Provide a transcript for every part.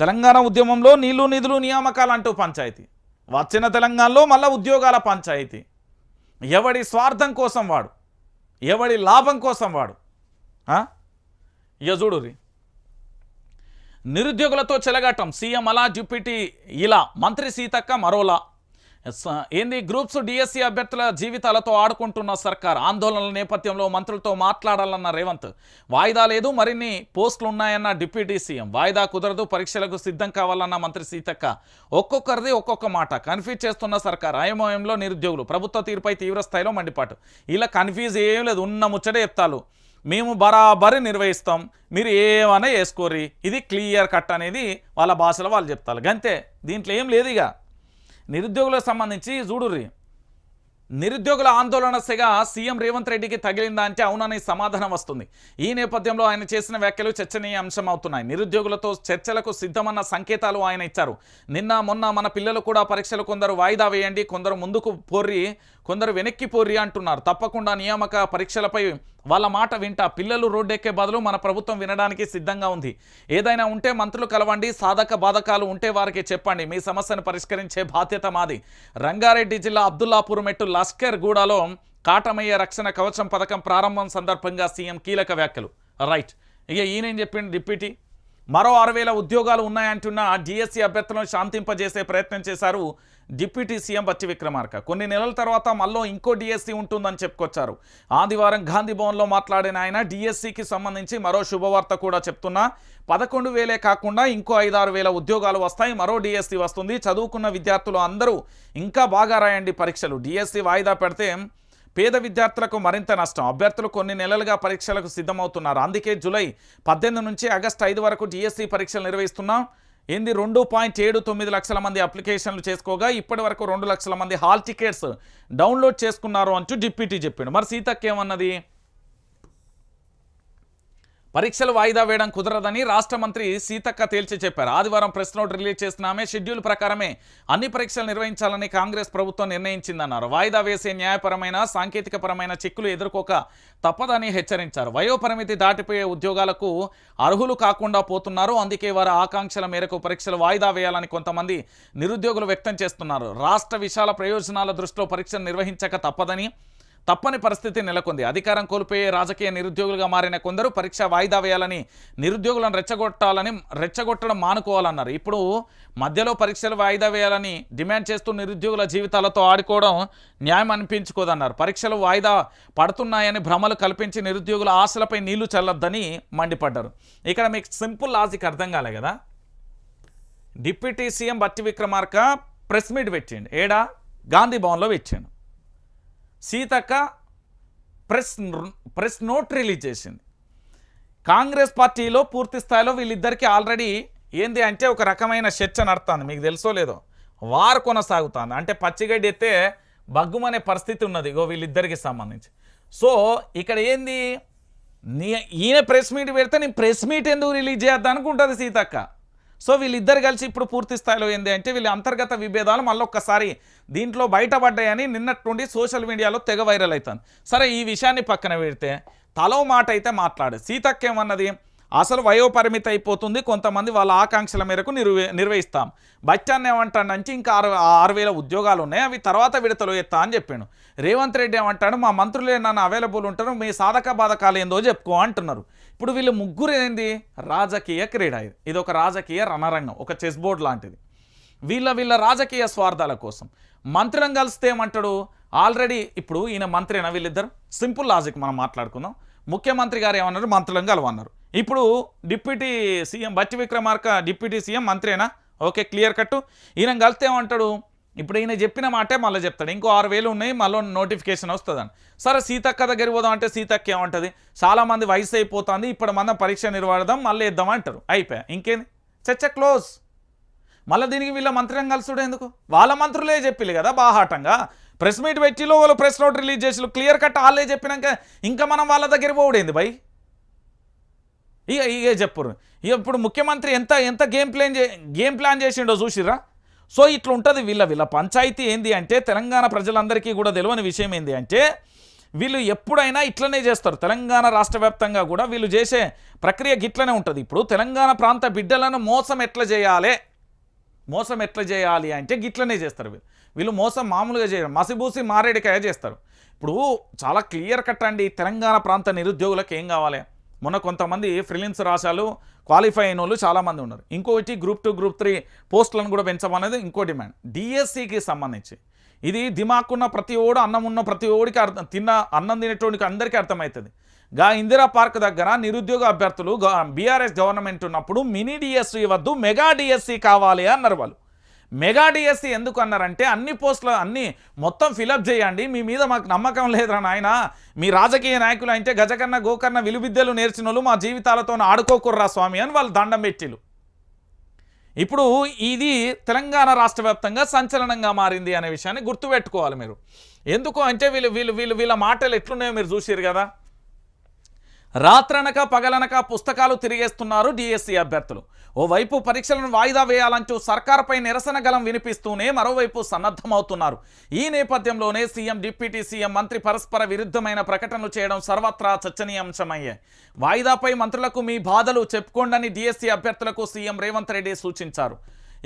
తెలంగాణ ఉద్యమంలో నీళ్ళు నిధులు నియామకాలు అంటూ పంచాయతీ. వచ్చిన తెలంగాణలో మళ్ళీ ఉద్యోగాల పంచాయతీ. ఎవడి స్వార్థం కోసం వాడు? ఎవడి లాభం కోసం వాడు? ఆ? నిరుద్యోగులతో చెలగాటం సీఎం అలా డిప్యూటీ ఇలా మంత్రి సీతక్క మరోలా. ఏంది గ్రూప్స్ డిఎస్సి అభ్యర్థుల జీవితాలతో ఆడుకుంటున్న సర్కార్ ఆందోళనల నేపథ్యంలో మంత్రులతో మాట్లాడాలన్న రేవంత్. వాయిదా లేదు మరిన్ని పోస్టులు ఉన్నాయన్న డిప్యూటీ సీఎం. వాయిదా కుదరదు పరీక్షలకు సిద్ధం కావాలన్న మంత్రి సీతక్క. ఒక్కొక్కరిది ఒక్కొక్క మాట. కన్ఫ్యూజ్ చేస్తున్న సర్కార్ అయోమయంలో నిరుద్యోగులు. ప్రభుత్వ తీరుపై తీవ్ర స్థాయిలో మండిపాటు. ఇలా కన్ఫ్యూజ్ ఏం లేదు ఉన్న ముచ్చటే చెప్తాలు. మేము బరాబరి నిర్వహిస్తాం మీరు ఏమైనా వేసుకోరి ఇది క్లియర్ కట్ అనేది వాళ్ళ భాషలో వాళ్ళు చెప్తారు. గంతే దీంట్లో ఏం లేదు ఇక. నిరుద్యోగులకు సంబంధించి చూడుర్రి. నిరుద్యోగుల ఆందోళన సెగ సీఎం రేవంత్ రెడ్డికి తగిలిందా అంటే అవునని సమాధానం వస్తుంది. ఈ నేపథ్యంలో ఆయన చేసిన వ్యాఖ్యలు చర్చనీయాంశం అవుతున్నాయి నిరుద్యోగులతో చర్చలకు సిద్ధమన్న సంకేతాలు ఆయన ఇచ్చారు. నిన్న మొన్న మన పిల్లలు కూడా పరీక్షలు కొందరు వాయిదా వేయండి కొందరు ముందుకు పోర్రి కొందరు వెనక్కి పోర్రి అంటున్నారు. తప్పకుండా నియామక పరీక్షలపై వాళ్ళ మాట వింటా. పిల్లలు రోడ్డెక్కే బదులు మన ప్రభుత్వం వినడానికి సిద్ధంగా ఉంది. ఏదైనా ఉంటే మంత్రులు కలవండి సాధక బాధకాలు ఉంటే వారికి చెప్పండి. మీ సమస్యను పరిష్కరించే బాధ్యత మాది. రంగారెడ్డి జిల్లా అబ్దుల్లాపూర్ మెట్టు లస్కర్ గూడలో కాటమయ్య రక్షణ కవచం పథకం ప్రారంభం సందర్భంగా సీఎం కీలక వ్యాఖ్యలు. రైట్. ఇక ఈయనేం చెప్పిండు డిప్యూటీ? మరో ఆరు వేల ఉద్యోగాలు ఉన్నాయంటున్న జీఎస్సీ అభ్యర్థులను శాంతింపజేసే ప్రయత్నం చేశారు డిప్యూటీ సీఎం బచ్చి విక్రమార్క. కొన్ని నెలల తర్వాత మళ్ళీ ఇంకో డిఎస్సీ ఉంటుందని చెప్పుకొచ్చారు. ఆదివారం గాంధీ భవన్లో మాట్లాడిన ఆయన డిఎస్సికి సంబంధించి మరో శుభవార్త కూడా చెప్తున్నా. పదకొండు వేలే కాకుండా ఇంకో ఐదారు వేల ఉద్యోగాలు వస్తాయి మరో డిఎస్సీ వస్తుంది. చదువుకున్న విద్యార్థులు అందరూ ఇంకా బాగా రాయండి పరీక్షలు. డిఎస్సీ వాయిదా పెడితే పేద విద్యార్థులకు మరింత నష్టం. అభ్యర్థులు కొన్ని నెలలుగా పరీక్షలకు సిద్ధమవుతున్నారు. అందుకే జూలై పద్దెనిమిది నుంచి ఆగస్టు ఐదు వరకు డిఎస్సి పరీక్షలు నిర్వహిస్తున్నాం. ఏంది? రెండు పాయింట్ ఏడు తొమ్మిది లక్షల మంది అప్లికేషన్లు చేసుకోగా ఇప్పటి వరకు రెండు లక్షల మంది హాల్ టికెట్స్ డౌన్లోడ్ చేసుకున్నారు అంటూ డిప్యూటీ చెప్పిండు. మరి సీతక్క ఏమన్నది? పరీక్షలు వాయిదా వేయడం కుదరదని రాష్ట్ర మంత్రి సీతక్క తేల్చి చెప్పారు. ఆదివారం ప్రెస్ నోట్ రిలీజ్ చేసిన ఆమె షెడ్యూల్ ప్రకారమే అన్ని పరీక్షలు నిర్వహించాలని కాంగ్రెస్ ప్రభుత్వం నిర్ణయించిందన్నారు. వాయిదా వేసే న్యాయపరమైన సాంకేతికపరమైన చిక్కులు ఎదుర్కోక తప్పదని హెచ్చరించారు. వయోపరిమితి దాటిపోయే ఉద్యోగాలకు అర్హులు కాకుండా పోతున్నారు. అందుకే వారి ఆకాంక్షల మేరకు పరీక్షలు వాయిదా వేయాలని కొంతమంది నిరుద్యోగులు వ్యక్తం చేస్తున్నారు. రాష్ట్ర విశాల ప్రయోజనాల దృష్టిలో పరీక్షలు నిర్వహించక తప్పదని తప్పని పరిస్థితి నెలకొంది. అధికారం కోల్పోయే రాజకీయ నిరుద్యోగులుగా మారిన కొందరు పరీక్ష వాయిదా వేయాలని నిరుద్యోగులను రెచ్చగొట్టాలని రెచ్చగొట్టడం మానుకోవాలన్నారు. ఇప్పుడు మధ్యలో పరీక్షలు వాయిదా వేయాలని డిమాండ్ చేస్తూ నిరుద్యోగుల జీవితాలతో ఆడుకోవడం న్యాయం అనిపించుకోదన్నారు. పరీక్షలు వాయిదా పడుతున్నాయని భ్రమలు కల్పించి నిరుద్యోగుల ఆశలపై నీళ్ళు చల్లొద్దని మండిపడ్డారు. ఇక్కడ మీకు సింపుల్ లాజిక్ అర్థం కాలే కదా? Deputy CM Bhatti Vikramarka press meet పెట్టిండు. ఏడా? గాంధీ భవన్లో పెట్టిండు. Seethakka press press note release చేసింది. కాంగ్రెస్ పార్టీలో పూర్తి స్థాయిలో వీళ్ళిద్దరికీ ఆల్రెడీ ఏంది అంటే ఒక రకమైన చర్చ నడుతుంది. మీకు తెలుసో లేదో? వారు కొనసాగుతుంది. అంటే పచ్చిగడ్డి ఎత్తే బగ్గుమనే పరిస్థితి ఉన్నది. ఇగో వీళ్ళిద్దరికి సంబంధించి. సో ఇక్కడ ఏంది? నీ ఈయన ప్రెస్ మీట్ పెడితే నేను ప్రెస్ మీట్ ఎందుకు రిలీజ్ చేద్దాం అనుకుంటుంది సీతక్క? సో వీళ్ళిద్దరు కలిసి ఇప్పుడు పూర్తి స్థాయిలో ఏంది అంటే వీళ్ళ అంతర్గత విభేదాలు మళ్ళొక్కసారి దీంట్లో బయటపడ్డాయని నిన్నటి నుండి సోషల్ మీడియాలో తెగ వైరల్ అవుతుంది సరే ఈ విషయాన్ని పక్కన పెడితే తలో మాట అయితే మాట్లాడు. సీతక్క ఏమన్నది అసలు వయోపరిమితి అయిపోతుంది కొంతమంది వాళ్ళ ఆకాంక్షల మేరకు నిర్వే నిర్వహిస్తాం. బచ్చాన్ని ఏమంటాడంటే ఇంకా ఆరు ఆరు వేల ఉద్యోగాలు ఉన్నాయి అవి తర్వాత విడతలు ఎత్తా అని చెప్పాను రేవంత్ రెడ్డి ఏమంటాడు మా మంత్రులు నన్ను అవైలబుల్ ఉంటారు మీ సాధక బాధకాలు ఏందో చెప్పుకో అంటున్నారు. ఇప్పుడు వీళ్ళు ముగ్గురు ఏంది? రాజకీయ క్రీడ ఇది ఇది ఒక రాజకీయ రణరంగం ఒక చెస్ బోర్డ్ లాంటిది. వీళ్ళ వీళ్ళ రాజకీయ స్వార్థాల కోసం. మంత్రిని కలిస్తే ఏమంటాడు? ఆల్రెడీ ఇప్పుడు ఈయన మంత్రినా వీళ్ళిద్దరు. సింపుల్ లాజిక్ మనం మాట్లాడుకుందాం. ముఖ్యమంత్రి గారు ఏమన్నారు? మంత్రులను కలవన్నారు. ఇప్పుడు deputy CM Bhatti Vikramarka deputy CM మంత్రేనా okay clear cut. ఈయన కలిస్తే ఏమంటాడు? ఇప్పుడు ఈయన చెప్పిన మాటే మళ్ళీ చెప్తాడు. ఇంకో ఆరు వేలు ఉన్నాయి మళ్ళీ నోటిఫికేషన్ వస్తుందని. సరే సీతక్క దగ్గరికి పోదాం అంటే సీతక్క ఏమంటుంది? చాలామంది వయసు అయిపోతుంది ఇప్పుడు మనం పరీక్ష నిర్వహిద్దాం మళ్ళీ ఇద్దాం అంటారు. అయిపోయా? ఇంకేంది? చర్చ క్లోజ్ మళ్ళీ దీనికి వీళ్ళ మంత్రిని కలుసుడు ఎందుకు? వాళ్ళ మంత్రులే చెప్పిల్లు కదా బాహాటంగా. ప్రెస్ మీట్ పెట్టిలో వాళ్ళు ప్రెస్ నోట్ రిలీజ్ చేసి క్లియర్ కట్ వాళ్ళే చెప్పినాక ఇంకా మనం వాళ్ళ దగ్గర పోవడేంది బై? ఇక ఇక చెప్పురు ఇక ఇప్పుడు ముఖ్యమంత్రి ఎంత ఎంత గేమ్ ప్లాన్ చే గేమ్ ప్లాన్ చేసిండో చూసిర్రా? సో ఇట్లా ఉంటుంది వీళ్ళ వీళ్ళ పంచాయతీ ఏంది అంటే తెలంగాణ ప్రజలందరికీ కూడా తెలియని విషయం ఏంది అంటే వీళ్ళు ఎప్పుడైనా ఇట్లనే చేస్తారు. తెలంగాణ రాష్ట్ర వ్యాప్తంగా కూడా వీళ్ళు చేసే ప్రక్రియ గిట్లనే ఉంటుంది. ఇప్పుడు తెలంగాణ ప్రాంత బిడ్డలను మోసం ఎట్లా చేయాలి? మోసం ఎట్లా చేయాలి అంటే గిట్లనే చేస్తారు వీళ్ళు. వీళ్ళు మోసం మామూలుగా చేయరు. మసిబూసి మారేడికాయ చేస్తారు. ఇప్పుడు చాలా క్లియర్ కట్ అండి తెలంగాణ ప్రాంత నిరుద్యోగులకు ఏం కావాలి? మొన్న కొంతమంది ఫ్రిలిమ్స్ రాశాలు క్వాలిఫై అయిన వాళ్ళు చాలామంది ఉన్నారు. ఇంకొకటి గ్రూప్ టూ గ్రూప్ త్రీ పోస్టులను కూడా పెంచమనేది ఇంకో డిమాండ్ డిఎస్సికి సంబంధించి. ఇది దిమాకున్న ప్రతి ఓడు అన్నం ఉన్న ప్రతి ఓడికి అర్థం తిన్న అన్నం తినేటోడికి అందరికీ అర్థమవుతుంది. గా ఇందిరా పార్క్ దగ్గర నిరుద్యోగ అభ్యర్థులు బీఆర్ఎస్ గవర్నమెంట్ ఉన్నప్పుడు మినీ డిఎస్సి వద్దు మెగా డిఎస్సి కావాలి అన్నారు వాళ్ళు. మెగా డిఎస్సి ఎందుకు అన్నారంటే అన్ని పోస్టులు అన్ని మొత్తం ఫిలప్ చేయండి. మీ మీద మాకు నమ్మకం లేదురా నాయన. మీ రాజకీయ నాయకులు అంటే గజకన్న గోకర్ణ విలువిద్యలు నేర్చిన మా జీవితాలతో ఆడుకోకుర్రా స్వామి అని వాళ్ళు దండం పెట్టిలు ఇప్పుడు ఇది తెలంగాణ రాష్ట్ర వ్యాప్తంగా సంచలనంగా మారింది అనే విషయాన్ని గుర్తుపెట్టుకోవాలి మీరు. ఎందుకు అంటే వీళ్ళు వీళ్ళు వీళ్ళు వీళ్ళ మాటలు ఎట్లున్నాయో మీరు చూసారు కదా. రాత్రనక పగలనక పుస్తకాలు తిరిగేస్తున్నారు డిఎస్సి అభ్యర్థులు. ఓవైపు పరీక్షలను వాయిదా వేయాలంటూ సర్కార్పై నిరసన గలం వినిపిస్తూనే మరోవైపు సన్నద్ధమవుతున్నారు. ఈ నేపథ్యంలోనే సీఎం డిప్యూటీ సీఎం మంత్రి పరస్పర విరుద్ధమైన ప్రకటనలు చేయడం సర్వత్రా చర్చనీయాంశమయ్యాయి వాయిదాపై మంత్రులకు మీ బాధలు చెప్పుకోండని డిఎస్సీ అభ్యర్థులకు సీఎం రేవంత్ రెడ్డి సూచించారు.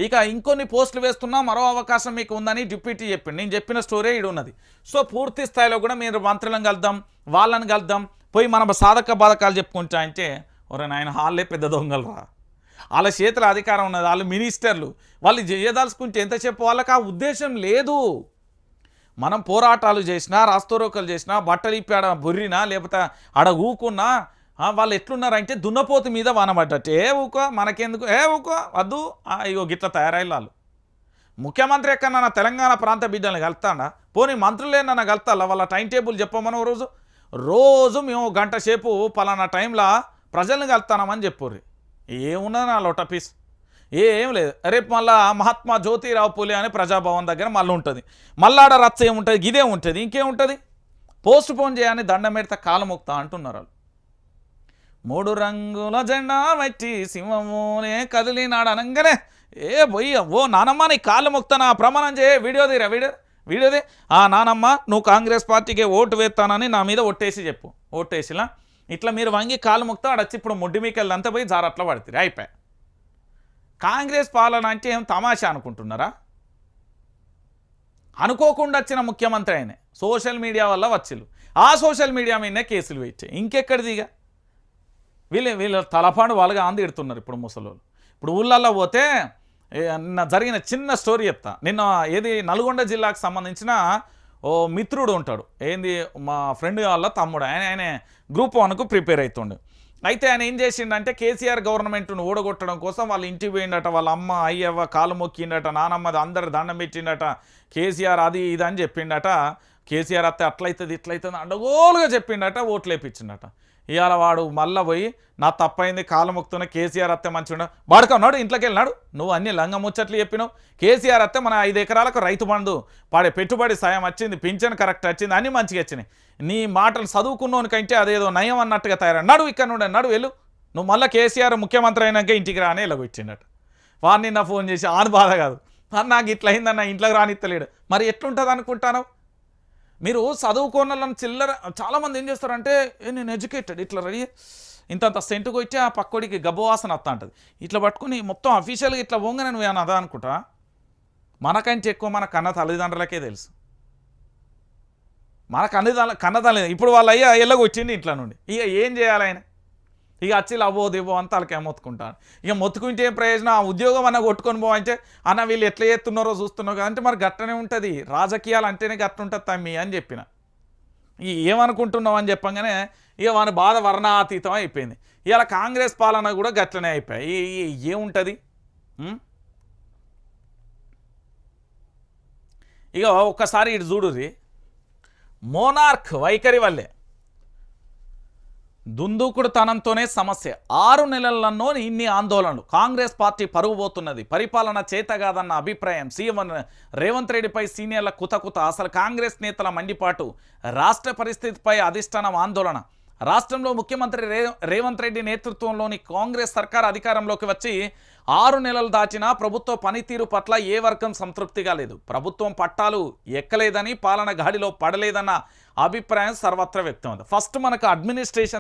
ఇక ఇంకొన్ని పోస్టులు వేస్తున్నా మరో అవకాశం మీకు ఉందని డిప్యూటీ చెప్పింది నేను చెప్పిన స్టోరీ ఇది ఉన్నది సో పూర్తి స్థాయిలో కూడా మీరు మంత్రులను కలుద్దాం వాళ్ళని కలుద్దాం పోయి మన సాధక బాధకాలు చెప్పుకుంటా అంటే ఒరే నాయన హాల్లే పెద్ద దొంగలరా వాళ్ళ చేతుల అధికారం ఉన్నది వాళ్ళు మినిస్టర్లు. వాళ్ళు చేయదలుచుకుంటే ఎంతసేపు వాళ్ళకి ఆ ఉద్దేశం లేదు. మనం పోరాటాలు చేసినా రాస్తోరోకలు చేసినా బట్టలు ఇప్పి ఆడ బొర్రినా లేకపోతే ఆడ ఊకున్నా వాళ్ళు ఎట్లున్నారంటే దున్నపోతు మీద వానబడ్డట్టు ఏ ఊకో మనకెందుకు? ఏ ఊకో వద్దు ఇగో గిట్ల తయారయ్యి వాళ్ళు. ముఖ్యమంత్రి ఎక్కడన్నా తెలంగాణ ప్రాంత బిడ్డలను కలుతాడా? పోనీ మంత్రులేనన్నా కలుతాలా వాళ్ళ టైం టేబుల్ చెప్పమని ఓ రోజు. రోజు మేము గంట సేపు పలానా టైంలో ప్రజల్ని కలుతానామని చెప్పుర్రి. ఏమున్నది నా లోట పీస్? ఏం లేదు. రేపు మళ్ళా మహాత్మా జ్యోతిరావు పూలే అనే ప్రజాభవన్ దగ్గర మళ్ళీ ఉంటుంది. మళ్ళాడ రచ్చ ఏముంటుంది? ఇదే ఉంటుంది. ఇంకేముంటుంది పోస్ట్ పోన్ చేయని దండం పెడితే కాలముక్త అంటున్నారు వాళ్ళు. మూడు రంగుల జెండా వచ్చి సింహమునే కదిలినాడు అనగానే ఏ బొయ్య ఓ నానమ్మ నీ కాళ్ళు మొక్తానా ప్రమాణం చేయ వీడియో తీరా వీడియో వీడదే? ఆ నానమ్మ నువ్వు కాంగ్రెస్ పార్టీకే ఓటు వేస్తానని నా మీద ఒట్టేసి చెప్పు. ఓటేసిలా ఇట్లా మీరు వంగి కాలు మొక్తా ఆడొచ్చి ఇప్పుడు ముడ్డి మీకెళ్ళి అంతా పోయి జారట్లా పడుతుంది అయిపోయి. కాంగ్రెస్ పాలన అంటే ఏం తమాషా అనుకుంటున్నారా? అనుకోకుండా వచ్చిన ముఖ్యమంత్రి ఆయనే సోషల్ మీడియా వల్ల వచ్చిల్లు. ఆ సోషల్ మీడియా మీదనే కేసులు వేయించాయి ఇంకెక్కడిదిగా వీళ్ళు వీళ్ళ తలపాడు వాళ్ళగా ఆంది ఇప్పుడు ముసలోళ్ళు. ఇప్పుడు ఊళ్ళల్లో పోతే నా జరిగిన చిన్న స్టోరీ చెప్తా. నిన్న ఏది నల్గొండ జిల్లాకు సంబంధించిన ఓ మిత్రుడు ఉంటాడు. ఏంది? మా ఫ్రెండ్ వాళ్ళ తమ్ముడు. ఆయన ఆయన గ్రూప్ వన్కు ప్రిపేర్ అవుతుండు అయితే ఆయన ఏం చేసిండంటే కేసీఆర్ గవర్నమెంట్ను ఓడగొట్టడం కోసం వాళ్ళు ఇంటికి పోయిండట వాళ్ళ అమ్మ అయ్యవ్వ కాలు మొక్కిండట నానమ్మది అందరు దండం పెట్టిండట కేసీఆర్ అది ఇది అని చెప్పిండట కేసీఆర్ అత్తే అట్లయితుంది ఇట్లయితుంది అండగోలుగా చెప్పిండట ఓట్లు వేపించిండట. ఇవాళ వాడు మళ్ళీ పోయి నా తప్పైంది కాలు మొక్కుతున్న కేసీఆర్ అత్తే మంచిగా వాడుకున్నాడు ఇంట్లోకి వెళ్ళినాడు నువ్వు అన్ని లంగ ముచ్చట్లు చెప్పినావు. కేసీఆర్ అత్తే మన ఐదు ఎకరాలకు రైతు బంధు. పాడే పెట్టుబడి సాయం వచ్చింది పింఛన్ కరెక్ట్ వచ్చింది అన్ని మంచిగా వచ్చినాయి. నీ మాటలు చదువుకున్నోనికంటే అదేదో నయం అన్నట్టుగా తయారన్నాడు ఇక్కడ నుండి నడు వెళ్ళు. నువ్వు మళ్ళీ కేసీఆర్ ముఖ్యమంత్రి అయినాక ఇంటికి రానే ఇలా వచ్చిండట వాడిని నా ఫోన్ చేసి ఆని బాధ కాదు. నాకు ఇట్లా అయిందన్న ఇంట్లోకి రానిత్తలేడు. మరి ఎట్లుంటుంది అనుకుంటాను మీరు చదువుకున్న చిల్లర చాలామంది ఏం చేస్తారంటే నేను ఎడ్యుకేటెడ్ ఇట్లా రెడీ ఇంతంత సెంటుకు వచ్చి ఆ పక్కోడికి గబ్బవాసన వస్తా ఉంటుంది ఇట్లా పట్టుకుని మొత్తం అఫీషియల్గా ఇట్లా పోంగనే నువ్వు ఏమన్నా అదా అనుకుంటా? మనకంటే ఎక్కువ మన కన్న తల్లిదండ్రులకే తెలుసు. మన కన్నదాల కన్నదాలి ఇప్పుడు వాళ్ళ అయ్యా ఎల్లగొచ్చింది వచ్చింది ఇంట్లో నుండి. ఇక ఏం చేయాలి ఆయన? ఇక వచ్చి లవ్వో దివ్వో అంతా వాళ్ళకి మొత్తుకుంటాను ఇక మొత్తుకుంటే ఏం ప్రయోజనం? ఆ ఉద్యోగం అన్న కొట్టుకొని పోవంటే అన్న వీళ్ళు ఎట్లా చేస్తున్నారో చూస్తున్నారో అంటే మరి గట్టనే ఉంటుంది. రాజకీయాలు అంటేనే గట్ట ఉంటుంది తమ్మి అని చెప్పిన. ఈ ఏమనుకుంటున్నావు అని చెప్పంగానే ఇక వాని బాధ వర్ణాతీతం అయిపోయింది. ఇలా కాంగ్రెస్ పాలన కూడా గట్లనే అయిపోయాయి ఏముంటుంది? ఇక ఒక్కసారి ఇటు చూడుర్రి. మోనార్క్ వైఖరి వల్లే దుందూకుడుతనంతోనే సమస్య. ఆరు నెలలలో ఇన్ని ఆందోళనలు. కాంగ్రెస్ పార్టీ పరుగుబోతున్నది పరిపాలన చేతగాదన్న అభిప్రాయం సీఎం రేవంత్ రెడ్డిపై సీనియర్ల కుతకుత. అసలు కాంగ్రెస్ నేతల మండిపాటు రాష్ట్ర పరిస్థితిపై అధిష్టానం ఆందోళన. రాష్ట్రంలో ముఖ్యమంత్రి రేవంత్ రెడ్డి నేతృత్వంలోని కాంగ్రెస్ సర్కార్ అధికారంలోకి వచ్చి ఆరు నెలలు దాచినా ప్రభుత్వ పనితీరు పట్ల ఏ వర్గం సంతృప్తిగా లేదు. ప్రభుత్వం పట్టాలు ఎక్కలేదని పాలన గాడిలో పడలేదన్న అభిప్రాయం సర్వత్రా వ్యక్తం ఫస్ట్ మనకు అడ్మినిస్ట్రేషన్